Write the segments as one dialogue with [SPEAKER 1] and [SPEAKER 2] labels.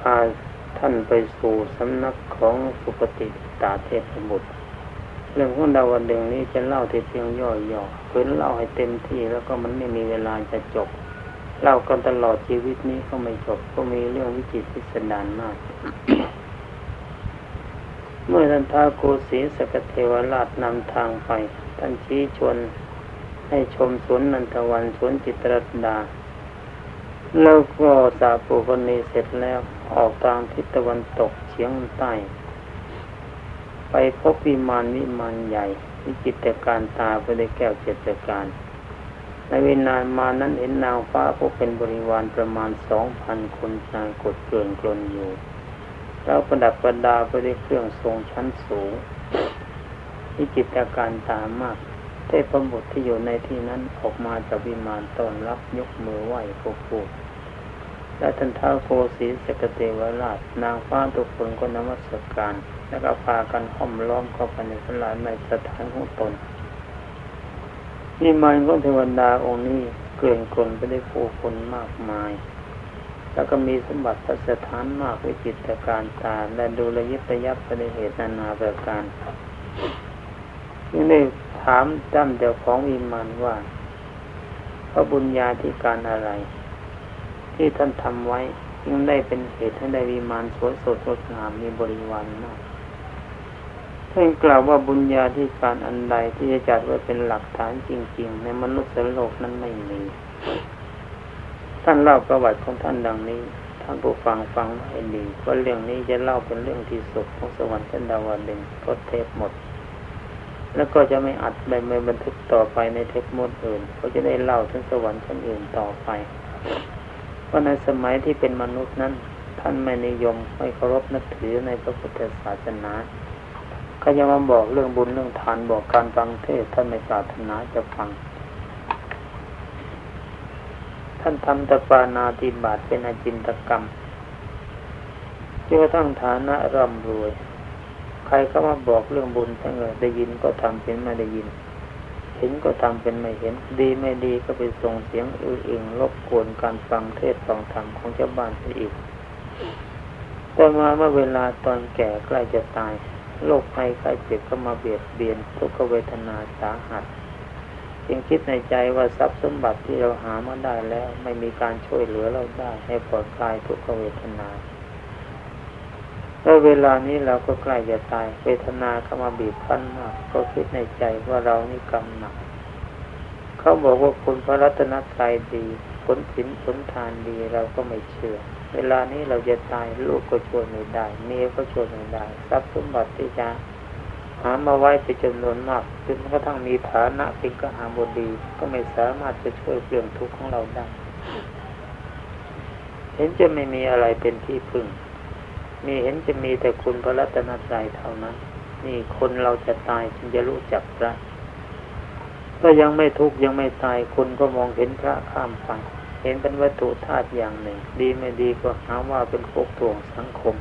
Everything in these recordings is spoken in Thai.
[SPEAKER 1] พาท่านไปสู่สำนักของสุปฏิตาเทพบุตร เรื่องของดาวดึงนี้จะเล่าที่เพียงย่อยๆเพื่อเล่าให้เต็มที่แล้วก็มันไม่มีเวลาจะจบ เล่ากันตลอดชีวิตนี้ก็ไม่จบก็มีเรื่องวิจิตพิสดารมาก เมื่อท่านท้าโกศีสกเทวราชนำทางไป ท่านชี้ชวนให้ชมสวนนันทวันสวนจิตรดา แล้วก็สาปูคนนี้เสร็จแล้ว ออกทางทิศตะวันตกเฉียงใต้ ไปพบวิมานวิมานใหญ่วิจิตการตาไปได้แก้วเจ็ดประการ ในเวลานมานั้นเห็นนางฟ้าพวกเป็นบริวารประมาณสองพันคนนางกดเกลื่อนกลนอยู่ แล้วประดับประดาไปด้วยเครื่องทรงชั้นสูงวิจิตการตามากเทพบุตรที่อยู่ในที่นั้นออกมาจากวิมานตอนรับยกมือไหว้พวกพูด และท่านท้าโกศีสกเทวราช นางฟ้าทุกคนก็นมัสการ แล้วก็พากันห้อมล้อมเข้าไปในสลายในสถานของตนวิมานของเทวดาองค์นี้เกลื่อนกลนไปได้วยผู้คนมากมาย แล้วก็มีสมบัติพระสถานมากวิจิตรการตาและดูระยิบระยับไปในเหตุนานาประการยังได้ถามจ้ำเจ้าของวิมานว่าพระบุญญาธิการอะไร ที่ท่านทำไว้ยังได้เป็นเหตุให้ได้วิมานสวยสดงดงามมีบริวารมากท่านกล่าวว่าบุญญาธิการอันใดที่จะจัดไว้เป็นหลักฐานจริง ๆ ในมนุษย์โลกนั้นไม่มี ท่านเล่าประวัติของท่านดังนี้ท่านผู้ฟังฟังให้ดีว่าะเรื่องนี้จะเล่าเป็นเรื่องที่สุดของสวรรค์ชั้นดาวดึงก็เทปหมด แล้วก็จะไม่อัดใบไม่บันทึกต่อไปในเทปมดอื่นก็จะได้เล่าถึงสวรรค์ชั้นอื่นต่อไป เพราในสมัยที่เป็นมนุษย์นั้น ท่านไม่นิยมไม่เคารพนับถือในพระพุทธศาสนาเขาจะมาบอกเรื่องบุญเรื่องทานบอกการฟังเทศท่านไม่ปรารถนาจะฟัง ท่านทำตปานาติบาตเป็นอาจินตกรรมจนกระทั่งฐานะร่ำรวย ใครเข้ามาบอกเรื่องบุญทั้งเลยได้ยินก็ทำเป็นไม่ได้ยิน เห็นก็ทำเป็นไม่เห็น ดีไม่ดีก็ไปส่งเสียงอื้ออึงรบกวนการฟังเทศฟังธรรมของชาวบ้านไปอีกต่อมาเมื่อเวลาตอนแก่ใกล้จะตายโรคภัยไข้เจ็บก็มาเบียดเบียนทุกขเวทนาสาหัสจึงคิดในใจว่าทรัพย์สมบัติที่เราหามาได้แล้ว ไม่มีการช่วยเหลือเราได้ให้ปลอดคลายทุกขเวทนา แล้วเวลานี้เราก็ใกล้จะตายเวทนาเข้ามาบีบคั้นมาก ก็คิดในใจว่าเรานี่กรรมหนัก เขาบอกว่าคุณพระรัตนตรัยดีผลศีลผลทานดีเราก็ไม่เชื่อ เวลานี้เราจะตายลูกก็ช่วยไม่ได้เมียก็ช่วยไม่ได้ทรัพย์สมบัติที่จะหามาไว้เป็นจำนวนมากจนกระทั่งมีฐานะเป็นกหาบดี ก็ไม่สามารถจะช่วยเปลี่ยนทุกข์ของเราได้เห็นจะไม่มีอะไรเป็นที่พึ่ง มีเห็นจะมีแต่คุณพระรัตนตรัยเท่านั้น นี่คนเราจะตายจึงจะรู้จักพระก็ยังไม่ทุกข์ยังไม่ตายคนก็มองเห็นพระข้ามฝั่งเห็นเป็นวัตถุธาตุอย่างหนึ่ง ดีไม่ดีก็หาว่าเป็นโคกถ่วงสังคม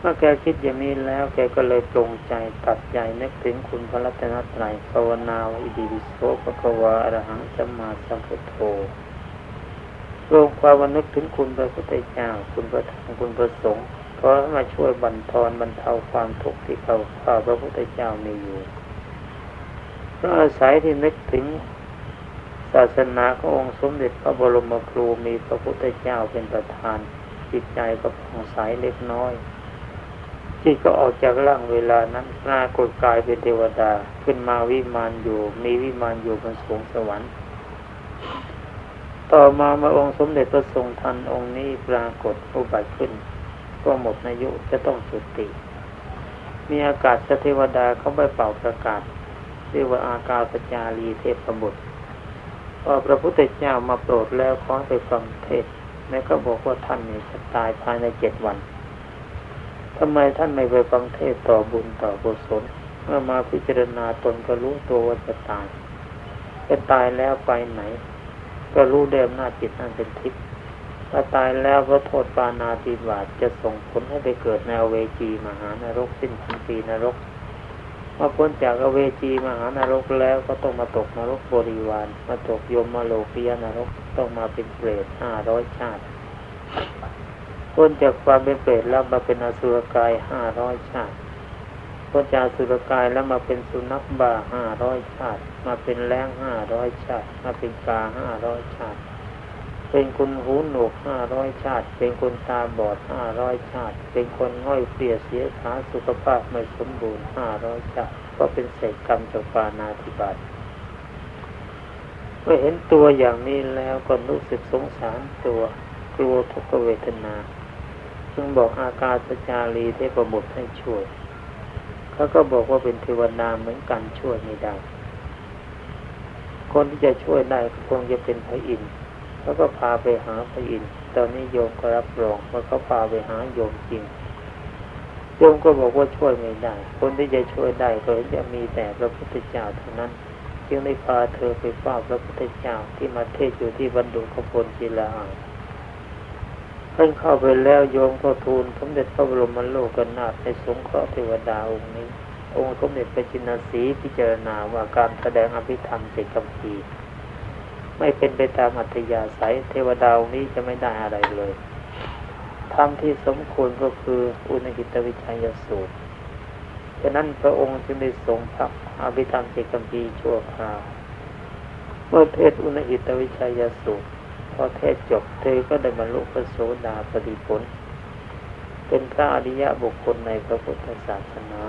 [SPEAKER 1] เมื่อแกคิดอย่างนี้แล้วแกก็เลยปรงใจตัดใจนึกถึงคุณพระรัตนตรัยภาวนาวิดีวิโสภควาอรหังสัมมาสัมพุทโธ รวมความวันนึกถึงคุณพระพุทธเจ้า คุณพระธรรมคุณพระสงฆ์เพราะมาช่วยบรรทอนบรรเทาความทุกข์ที่เขาข้าพระพุทธเจ้ามีอยู่เพราะอาศัยที่นึกถึงศาสนาขององค์สมเด็จพระบรมครูมีพระพุทธเจ้าเป็นประธาน จิตใจก็ผ่องใสเล็กน้อยจิตก็ออกจากร่างเวลานั้นปรากฏกายเป็นเทวดา ขึ้นมาวิมานอยู่ มีวิมานอยู่บนสวงสวรรค์ ต่อมามาองค์สมเด็จพระทรงทันองค์นี้ปรากฏอุบัติขึ้น ก็หมดอายุจะต้องสุติ มีอากาศเทวดาเขาไปเป่าประกาศเรียกว่าอากาศจารีเทพบุตรพอพระพุทธเจ้ามาโปรดแล้วขอไปฟังเทศแม่ก็บอกว่าท่านนี่จะตายภายในเจ็ดวันทำไมท่านไม่ไปฟังเทศต่อบุญต่อกุศลเมื่อมาพิจารณาตนก็รู้ตัวว่าจะตายจะตายแล้วไปไหน ก็รู้เดิมหน้าจิตนั่นเป็นทิพย์ถ้าตายแล้วพระโทษปานาติบาตจะส่งผลให้ไปเกิดในเวจีมหานรกสิ้นพันปีนรกมาพ้นจากอเวจีมหานรกแล้วก็ต้องมาตกนรกบริวาร มาตกยมมาโลกียนรกต้องมาเป็นเปรตห้าร้อยชาติพ้นจากความเป็นเปรตแล้วมาเป็นอสุรกายห้าร้อยชาติ พ้นจากสุรกายแล้วมาเป็นสุนัขบ้าห้าร้อยชาติ มาเป็นแรงห้าร้อยชาติ มาเป็นกาห้าร้อยชาติ เป็นคนหูหนวกห้าร้อยชาติ เป็นคนตาบอดห้าร้อยชาติ เป็นคนง่อยเปลี่ยเสียขาสุขภาพไม่สมบูรณ์ห้าร้อยชาติ ก็เป็นเศษกรรมจากปานาธิบาตเมื่อเห็นตัวอย่างนี้แล้วก็รู้สึกสงสารตัวกลัวทุกขเวทนา จึงบอกอากาศจารีเทพบุตรให้ช่วย เขาก็บอกว่าเป็นเทวดาเหมือนกันช่วยไม่ได้ คนที่จะช่วยได้ก็คงจะเป็นพระอินทร์เขาก็พาไปหาพระอินทร์ตอนนี้โยมก็รับรองว่าเขาพาไปหาโยมจริงโยมก็บอกว่าช่วยไม่ได้ คนที่จะช่วยได้ก็จะมีแต่พระพุทธเจ้าเท่านั้น จึงได้พาเธอไปเฝ้าพระพุทธเจ้าที่มาเทศอยู่ที่บรรดุขพลจีลาอา ท่านเข้าไปแล้วโยมก็ทูลสมเด็จพระบรมโลกนาถในสงเคราะห์เทวดาองค์นี้ องค์สมเด็จพระจินสีพิจารณาว่าการแสดงอภิธรรมเจกัมพีไม่เป็นไปตามอัธยาศัยเทวดาองค์นี้จะไม่ได้อะไรเลยธรรมที่สมควรก็คืออุณหิตวิชัยสูตรฉะนั้นพระองค์จึงได้ทรงพระอภิธรรมเจกัมพีชั่วคราวเมื่อเทศอุณหิตวิชัยสูตร อเทศจบเธอก็ได้บรรลุพระโสดาปฏิผล เป็นพระอริยะบุคคลในพระพุทธศาสนา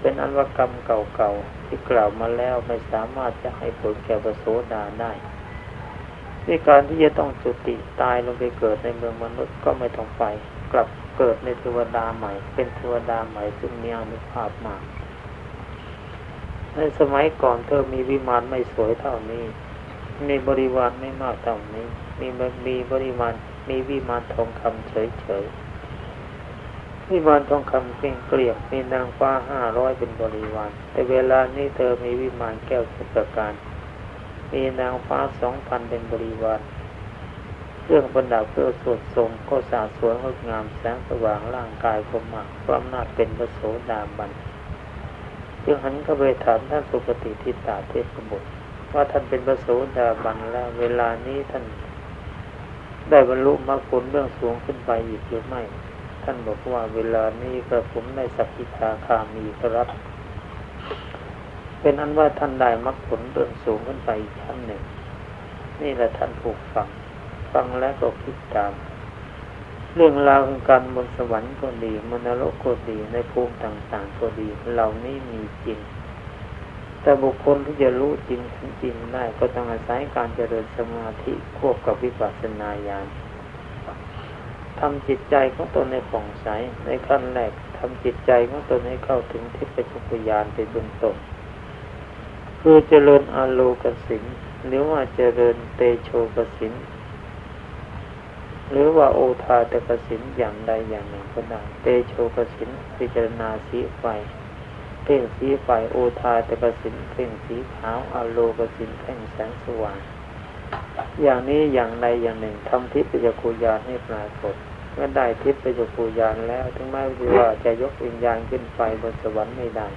[SPEAKER 1] เป็นอันวกรรมเก่าๆที่กล่าวมาแล้วไม่สามารถจะให้ผลแก่พระโสดาได้ด้วยการที่จะต้องจุติตายลงไปเกิดในเมืองมนุษย์ก็ไม่ต้องไป กลับเกิดในเทวดาใหม่ เป็นเทวดาใหม่ซึ่งมีอานุภาพมาก ในสมัยก่อนเธอมีวิมานไม่สวยเท่านี้ มีบริวารไม่มากเท่านี้ มีมีบริมาณมีวิมานทองคำเฉยๆวิมานทองคำเกลี้ยงเกลี่ยมีนางฟ้าห้าร้อยเป็นบริวารแต่เวลานี้เธอมีวิมานแก้วสุประการ มีนางฟ้าสองพันเป็นบริวารเครื่องประดับเพื่อสวดทรงก็สาสวยงดงามแสงสว่างร่างกายก็มากความนาจเป็นพระโสดาบันจึงหันเข้าไปถามท่านสุปฏิทิตาเทพบุตรว่าท่านเป็นพระโสดาบันแล้วเวลานี้ท่าน ได้บรรลุมรรคผลเรื่องสูงขึ้นไปอีกหรือไม่ ท่านบอกว่าเวลานี้กระผมในสักกิทาคามีครับ เป็นอันว่าท่านได้มรรคผลเรื่องสูงขึ้นไปอีกชั้นหนึ่ง นี่แหละท่านผูกฟัง ฟังแล้วก็คิดตาม เรื่องราวของการบนสวรรค์ก็ดีมนรกก็ดีในภูมิต่างๆก็ดี เหล่านี้มีจริง แต่บุคคลที่จะรู้จริงถึงจริงได้ก็ต้องอาศัยการเจริญสมาธิควบกับวิปัสสนาญาณทำจิตใจของตนในผ่องใสในขั้นแรกทำจิตใจของตนให้เข้าถึงทิพยจักรยานเป็นเบื้องต้นคือเจริญอาโลกสินหรือว่าเจริญเตโชกสินหรือว่าโอทาตกสินอย่างใดอย่างหนึ่งก็ได้เตโชกสินพิจารณาสีไฟ เพ่งสีไฟโอทาตกสินเพ่งสีขาวอโลกสินเพ่งแสงสว่างอย่างนี้อย่างใดอย่างหนึ่งทำทิพยคูยานให้ปรากฏเมื่อได้ทิพยคูยานแล้ว ถึงแม้ว่าจะยกวิญญาณขึ้นไปบนสวรรค์ไม่ได้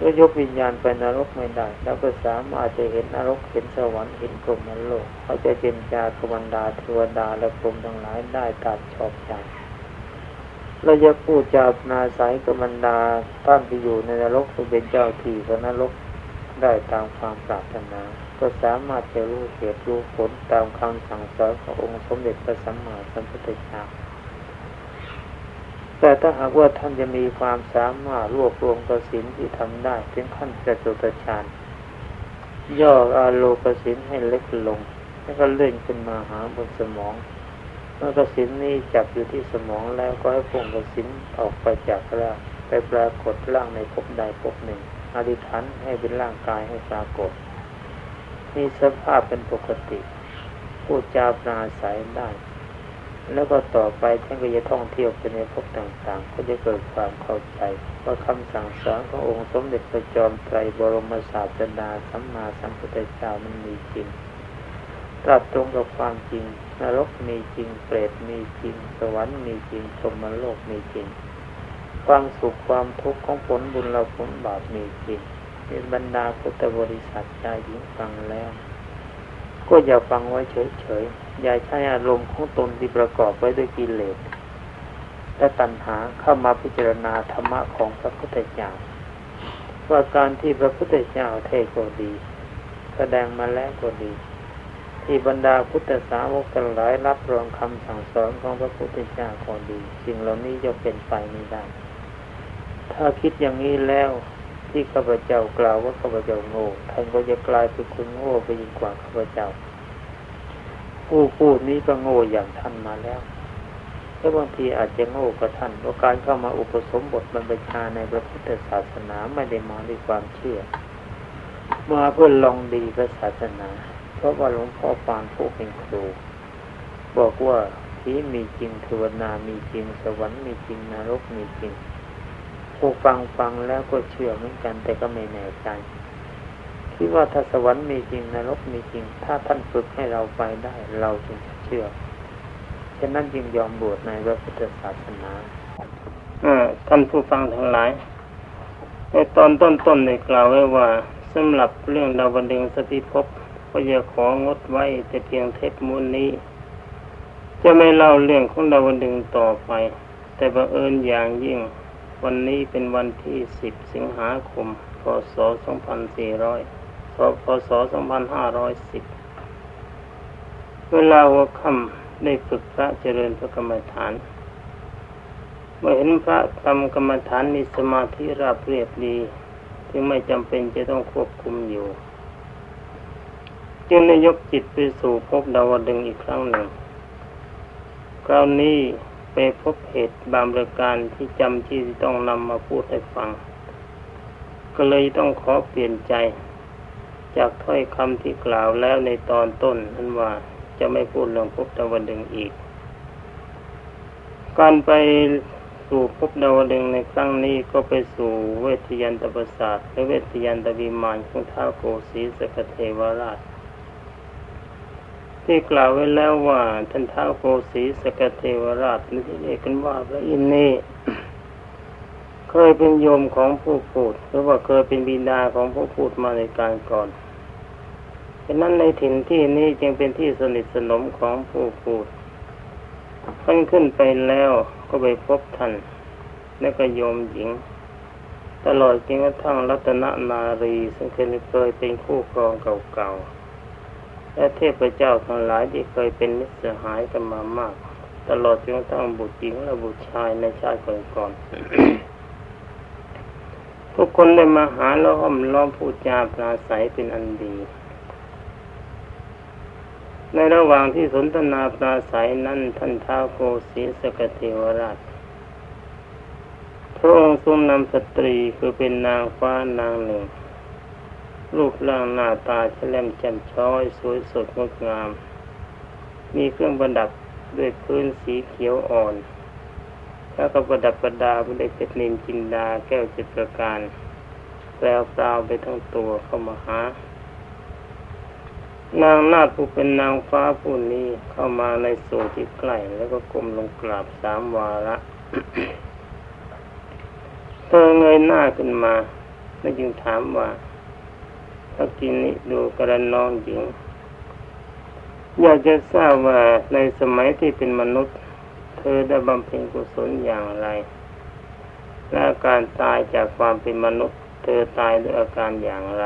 [SPEAKER 1] ก็ยกวิญญาณไปนรกไม่ได้ แล้วก็สามารถจะเห็นนรกเห็นสวรรค์เห็นกรมโลกเขาจะเจนจาคมันดาเทวดาและกรมทั้งหลายได้ตามชอบใจ เราจะพูดจานาสายกมันดาท่านที่อยู่ในนรกเป็นเจ้าที่ของนรกได้ตามความปรารถนา ก็สามารถจะรู้เหตุรู้ผลตามคำสั่งสอนขององค์สมเด็จพระสัมมาสัมพุทธเจ้าแต่ถ้าหากว่าท่านจะมีความสามารถรวบรวมกสินที่ทำได้ ถึงขั้นจตุตฌานย่ออาโลกสินให้เล็กลง แล้วก็เลื่อนขึ้นมาหาบนสมอง เมื่อกสินนี้จับอยู่ที่สมองแล้วก็ให้พุ่งกสินออกไปจากร่างไปปรากฏร่างในภพใดภพหนึ่งอธิษฐานให้เป็นร่างกายให้ปรากฏมีสภาพเป็นปกติพูดจาปราศัยได้ แล้วก็ต่อไปท่านก็จะท่องเที่ยวไปในภพต่างๆ ก็จะเกิดความเข้าใจ ว่าคำสั่งสอนขององค์สมเด็จพระจอมไตรบรมศาสดาสัมมาสัมพุทธเจ้ามันมีจริงตรัสตรงกับความจริง นรกมีจริง เปรตมีจริง สวรรค์มีจริงชมโลกมีจริง ความสุขความทุกข์ของผลบุญเราผลบาปมีจริงเป็นบรรดาพุทธบริษัทชายหญิงฟังแล้ว ก็อย่าฟังไว้เฉยอย่าใช้อารมณ์ของตนที่ประกอบไว้ด้วยกิเลสและตัณหาเข้ามาพิจารณาธรรมะของพระพุทธเจ้าว่าการที่พระพุทธเจ้าเทศก็ดี แสดงมาแล้วก็ดี ที่บรรดาพุทธสาวกทั้งหลายรับรองคำสั่งสอนของพระพุทธเจ้าก็ดี สิ่งเหล่านี้จะเป็นไปไม่ได้ ถ้าคิดอย่างนี้แล้วที่ข้าพเจ้ากล่าวว่าข้าพเจ้าโง่ท่านก็จะกลายเป็นคนโง่ไปยิ่งกว่าข้าพเจ้า ผู้พูดนี้ก็โง่อย่างท่านมาแล้วแต่บางทีอาจจะโง่กว่าท่านเพราะการเข้ามาอุปสมบทบรรพชาในพระพุทธศาสนาไม่ได้มาด้วยความเชื่อ มาเพื่อลองดีพระศาสนา เพราะว่าหลวงพ่อปานผู้เป็นครู บอกว่าที่มีจริงเทวนามีจริง สวรรค์มีจริงนรกมีจริงผู้ฟังฟังแล้วก็เชื่อเหมือนกัน แต่ก็ไม่แน่ใจคิดว่าถ้าสวรรค์มีจริงนรกมีจริง ถ้าท่านฝึกให้เราไปได้ เราจึงจะเชื่อฉะนั้นจึงยอมบวชในพระพุทธศาสนาท่านผู้ฟังทั้งหลาย ในตอนต้นๆในกล่าวไว้ว่าสำหรับเรื่องดาวดึงสติภพ ก็จะของดไว้แต่เพียงเทปมูลนี้ จะไม่เล่าเรื่องของดาวดึงต่อไป แต่บังเอิญอย่างยิ่ง วันนี้เป็นวันที่สิบสิงหาคม พศสองพันสี่ร้อยพศสองพันห้าร้อยสิบเวลาหัวค่ำได้ฝึกพระเจริญพระกรรมฐาน เมื่อเห็นพระทำกรรมฐานมีสมาธิราบเรียบดีที่ไม่จำเป็นจะต้องควบคุมอยู่ จึงได้ยกจิตไปสู่พบดาวดึงอีกครั้งหนึ่ง คราวนี้ไปพบเหตุบางประการที่จำที่ต้องนำมาพูดให้ฟัง ก็เลยต้องขอเปลี่ยนใจ จากถ้อยคำที่กล่าวแล้วในตอนต้นนั้นว่าจะไม่พูดเรื่องพบดาวดึงอีก การไปสู่พบดาวดึงในครั้งนี้ก็ไปสู่เวทยันตประสาทและเวทยันตวิมานของท้าวโกสีสกเทวราช ที่กล่าวไว้แล้วว่าท่านท้าวโกสีสกเทวราชนี่เรียกกันว่าพระอินทร์นี่เคยเป็นโยมของผู้พูดหรือว่าเคยเป็นบิดาของผู้พูดมาในการก่อนฉะนั้นในถิ่นที่นี้จึงเป็นที่สนิทสนมของผู้พูดท่านขึ้นไปแล้วก็ไปพบท่านและก็โยมหญิง ตลอดจนกระทั่งรัตนนารี ซึ่งเคยเคยเป็นคู่ครองเก่าๆ และเทพเจ้าทั้งหลายที่เคยเป็นมิตรสหายกันมามาก ตลอดจนกระทั่งบุตรหญิงและบุตรชายในชาติก่อนๆทุกคนได้มาหาแล้วห้อมล้อมพูดจาปราศัยเป็นอันดี ในระหว่างที่สนทนาปราศัยนั้นท่านท้าวโกศีสกเทวราชพระองค์ทรงนำสตรีคือเป็นนางฟ้านางหนึ่ง รูปร่างหน้าตาเฉลมแจ่มช้อย สวยสดงดงาม มีเครื่องประดับด้วยพื้นสีเขียวอ่อน แล้วก็ประดับประดาด้วยเพชรนินจินดาแก้วจิตประการแปลวปลาวไปทั้งตัวเข้ามาหา นางนาฏผู้เป็นนางฟ้าผู้นี้เข้ามาในโซที่ใกล้แล้วก็ก้มลงกราบสามวาระเธอเงยหน้าขึ้นมาแล้วจึงถามว่า ถ้ากินนี้ดูกระนองหญิงอยากจะทราบว่าในสมัยที่เป็นมนุษย์ เธอได้บำเพ็ญกุศลอย่างไรและการตายจากความเป็นมนุษย์ เธอตายด้วยอาการอย่างไร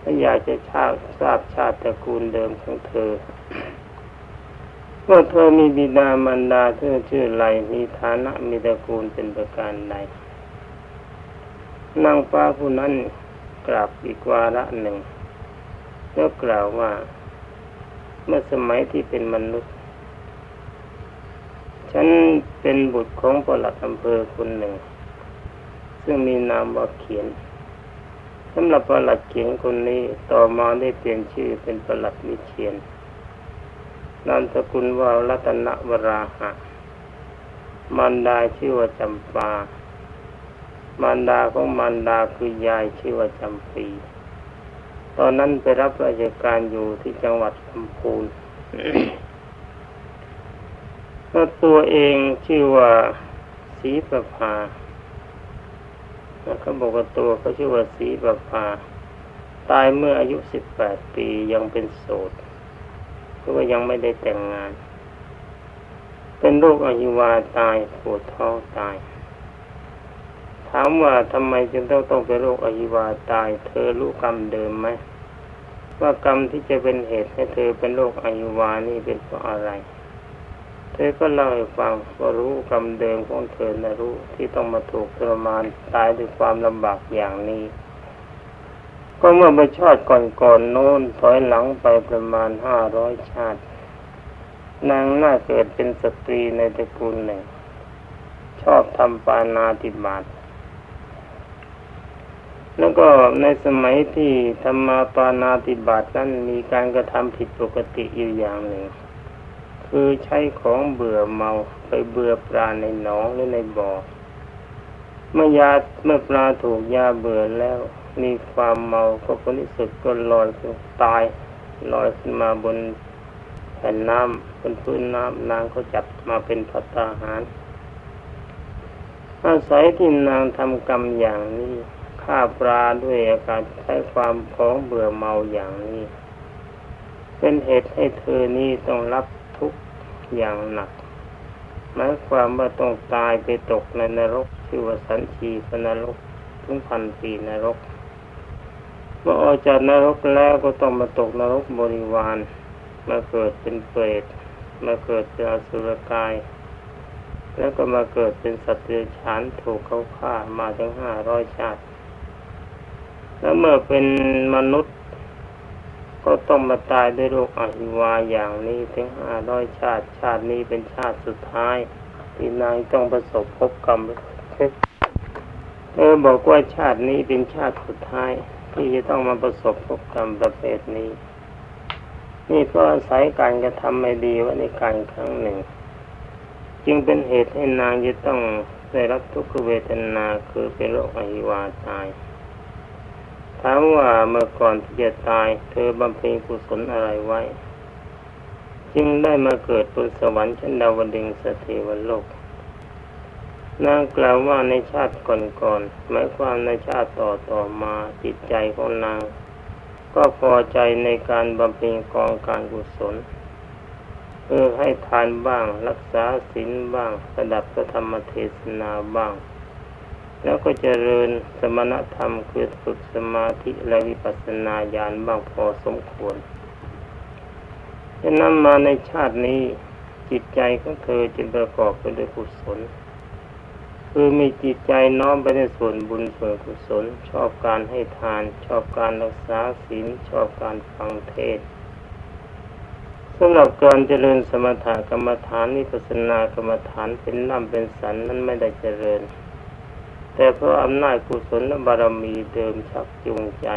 [SPEAKER 1] ถ้าอยากจะทราบทราบชาติตระกูลเดิมของเธอว่าเธอมีบิดามารดาเธอชื่ออะไรมีฐานะมีตระกูลเป็นประการใดนางฟ้าผู้นั้น กราบอีกวาระหนึ่งแล้วกล่าวว่า เมื่อสมัยที่เป็นมนุษย์ ฉันเป็นบุตรของปลัดอำเภอคนหนึ่ง ซึ่งมีนามว่าเขียนสำหรับประหลัดเขียงคนนี้ต่อมาได้เปลี่ยนชื่อเป็นประหลัดวิเชียนนามสกุลว่ารัตนวราหะมารดาชื่อว่าจำปา มารดาของมารดาคือยายชื่อว่าจำปีตอนนั้นไปรับราชการอยู่ที่จังหวัดลำพูนแล้วตัวเองชื่อว่าศรีประภาเขาบอกว่าตัวเขาชื่อว่าสีประภา ตายเมื่ออายุสิบแปดปียังเป็นโสดเพราะว่ายังไม่ได้แต่งงาน เป็นโรคอหิวาตายปวดท้องตาย ถามว่าทำไมจึงต้องต้องเป็นโรคอหิวาตาย เธอรู้กรรมเดิมไหมว่ากรรมที่จะเป็นเหตุให้เธอเป็นโรคอหิวานี่เป็นเพราะอะไร เธอก็เล่าให้ฟังว่ารู้กรรมเดิมของเธอนะรู้ที่ต้องมาถูกทรมานตายด้วยความลำบากอย่างนี้ ก็เมื่อไปชาติก่อนๆโน้นถอยหลังไปประมาณห้าร้อยชาติ นางน่าเกิดเป็นสตรีในตระกูลหนึ่ง ชอบทำปานาติบาต แล้วก็ในสมัยที่ธรรมาปานาติบาตนั้นมีการกระทำผิดปกติอยู่อย่างหนึ่ง คือใช้ของเบื่อเมาไปเบื่อปลาในหนองหรือในบ่อเมื่อยาเมื่อปลาถูกยาเบื่อแล้ว มีความเมาก็ผลที่สุดก็ลอยขึ้นตายลอยขึ้นมาบนแผ่นน้ำบนพื้นน้ำนางก็จับมาเป็นพัตตาหาร อาศัยที่นางทำกรรมอย่างนี้ ฆ่าปลาด้วยอาการใช้ความของเบื่อเมาอย่างนี้ เป็นเหตุให้เธอนี้ต้องรับทุกข์อย่างหนักหมายความว่าต้องตายไปตกในนรกชื่อว่าสันชีพนรกถึงพันปีนรกเมื่อออกจากนรกแล้วก็ต้องมาตกนรกบริวาร มาเกิดเป็นเปรตมาเกิดเป็นอสุรกาย แล้วก็มาเกิดเป็นสัตว์เดรัจฉานถูกเขาฆ่ามาถึงห้าร้อยชาติ แล้วเมื่อเป็นมนุษย์ ก็ต้องมาตายด้วยโรคอหิวาอย่างนี้ถึงห้าร้อยชาติ ชาตินี้เป็นชาติสุดท้าย ที่นางต้องประสบพบกรรมเธอบอกว่าชาตินี้เป็นชาติสุดท้าย ที่จะต้องมาประสบพบกรรมประเภทนี้ นี่ก็อาศัยการกระทำไม่ดีไว้ในการครั้งหนึ่ง จึงเป็นเหตุให้นางจะต้องได้รับทุกขเวทนาคือเป็นโรคอหิวาตาย ถามว่าเมื่อก่อนที่จะตาย เธอบำเพ็ญกุศลอะไรไว้ จึงได้มาเกิดบนสวรรค์ชั้นดาวดึงสเทวโลกนางกล่าวว่าในชาติก่อนๆหมายความในชาติต่อต่อมาจิตใจของนาง ก็พอใจในการบำเพ็ญกองการกุศลเพื่อให้ทานบ้าง รักษาศีลบ้างสดับพระธรรมเทศนาบ้าง แล้วก็เจริญสมณธรรมคือฝึกสมาธิและวิปัสสนาญาณบ้างพอสมควรจะนำมาในชาตินี้จิตใจของเธอจึงประกอบไปด้วยกุศล คือมีจิตใจน้อมไปในส่วนบุญส่วนกุศล ชอบการให้ทาน ชอบการรักษาศีลชอบการฟังเทศสำหรับการเจริญสมถกรรมฐานนิพพานากรรมฐานเป็นน้ำเป็นสันนั้นไม่ได้เจริญ แต่เพราะอำนาจกุศลและบารมีเดิมชักจูงใจ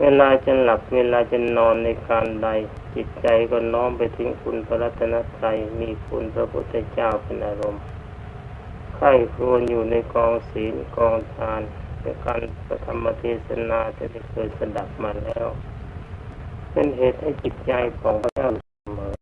[SPEAKER 1] เวลาจะหลับเวลาจะนอนในการใด จิตใจก็น้อมไปถึงคุณพระรัตนตรัยมีคุณพระพุทธเจ้าเป็นอารมณ์ใคร่ครวญอยู่ในกองศีลกองทานและการประธรรมเทศนาที่ได้เคยสดับมาแล้ว เป็นเหตุให้จิตใจของพระเจ้าเสมอ